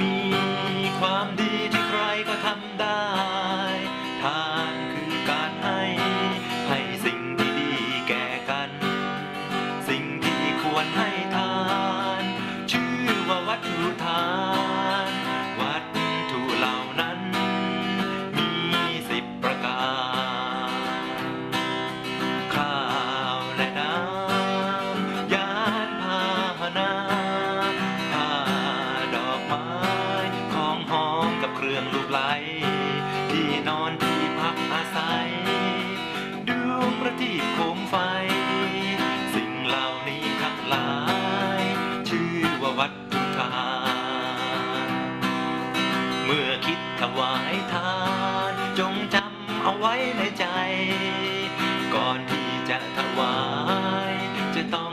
มีความดีที่ใครก็ทำได้ ทานคือการให้ ให้สิ่งที่ดีแก่กัน สิ่งที่ควรให้ทาน รื่องลูกไหลที่นอนที่พักอาศัยดูประทีปโคมไฟ สิ่งเหล่านี้ทั้งหลาย ชื่อว่าวัตถุทานเมื่อคิดถวายทาน จงจำเอาไว้ในใจ ก่อนที่จะถวาย จะต้อง